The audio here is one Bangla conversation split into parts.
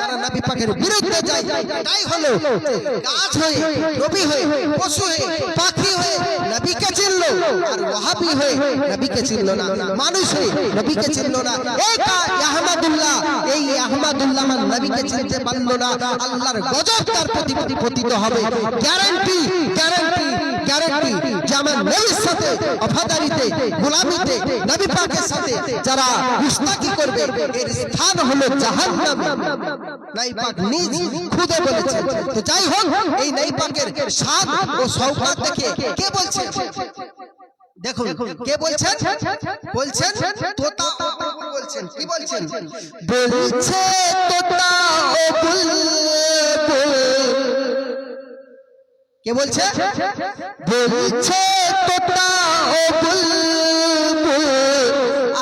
তারা নবী পাকের বিরুদ্ধে যায়। তাই হলো, গাছ হয়ে, নবী হয়ে, পশু হয়ে, পাখি হয়ে, নবীকে চিনলো, আর ওয়াহাবি হয়ে, নবীকে চিনলো না। মানুষ হয়ে, নবীকে চিনলো না। এই আহমদুল্লাহ। এই আহমদুল্লাহ আমার নবীকে চিনতে পারল না। আল্লাহর গজব তার প্রতি পতিত হবে। গ্যারান্টি গ্যারান্টি গ্যারান্টি নবীর অফাদারিতে, গোলামিতে নবী পাকের সাথে যারা গুস্তাকি করবে, এর স্থান হলো জাহান্নাম। নাই নিজ খুদে বলেছেন তো যাই হোক, এই নাই পাকের স্বাদ ও সৌভাগ্য দেখে কে বলছে? দেখুন, কে বলছেন? বলছেন তোতা বলছেন। কি বলছেন? বলছে তোতা ও বুলবুল কে বলছে? বলছে? তোতা ও বুলবুল।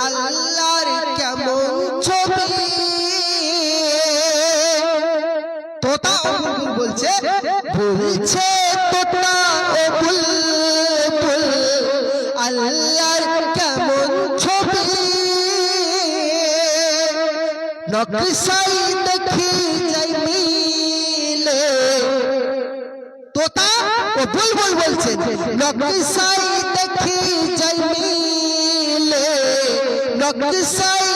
আল্লাহর কেমন ছবি। তোতা ও বুলবুল বলছে বলছে তোতা ও বুলবুল। আল্লাহর কেমন ছবি। নকশাই দেখি যাই মিলে তোতা ও বুলবুল বলছে নকশাই দেখি যাই মিলে নকশাই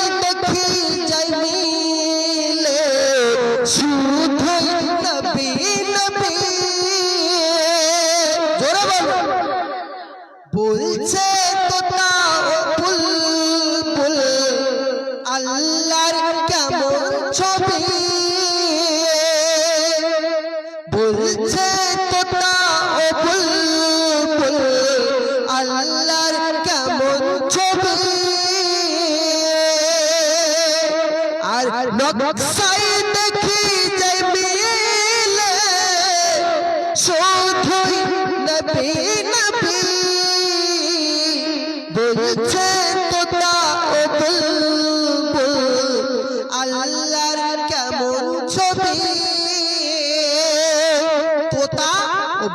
আল্লাহর কেমন ছবি? আর নকশাই দেখি যাই মিলে, শুধুই নবী নবী। বলছে তোতা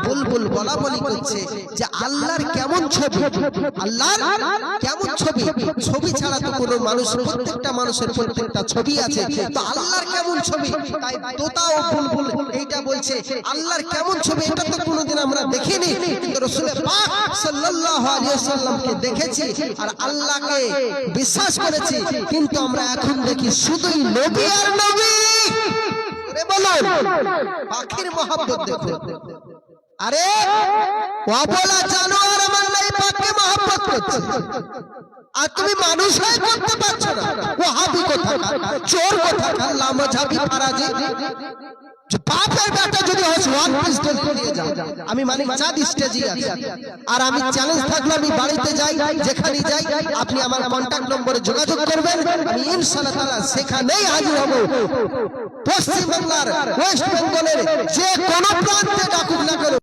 বুলবুল বলা বলি করছে যে ছবি। আল্লাহর কেমন ছবি? ছবি ছাড়া তো কোনো মানুষ, প্রত্যেকটা মানুষের প্রত্যেকটা ছবি আছে। তো আল্লাহর কেমন ছবি? তাই তোতা ও বুলবুল এইটা বলছে, আল্লাহর কেমন ছবি? এটা তো কোনোদিন আমরা দেখিনি। কিন্তু পাক সাল্লাল্লাহু আলাইহি ওয়াসাল্লামকে দেখেছি আর আল্লাহকে বিশ্বাস করেছি। কিন্তু আমরা এখন দেখি শুধুই নবী আর নবী। পাখির আরে, অবলা জানোয়ার আর তুমি মানুষ হয়ে করতে পারছ না। ও হাবি চোর কোথাকার? লামঝাবি ফারাজি? মানে আপনি আমার নম্বরে যোগাযোগ করবেন। সেখানেই ওয়েস্ট বেঙ্গলের যে কোনো প্রান্তে ডাকুক না কেন।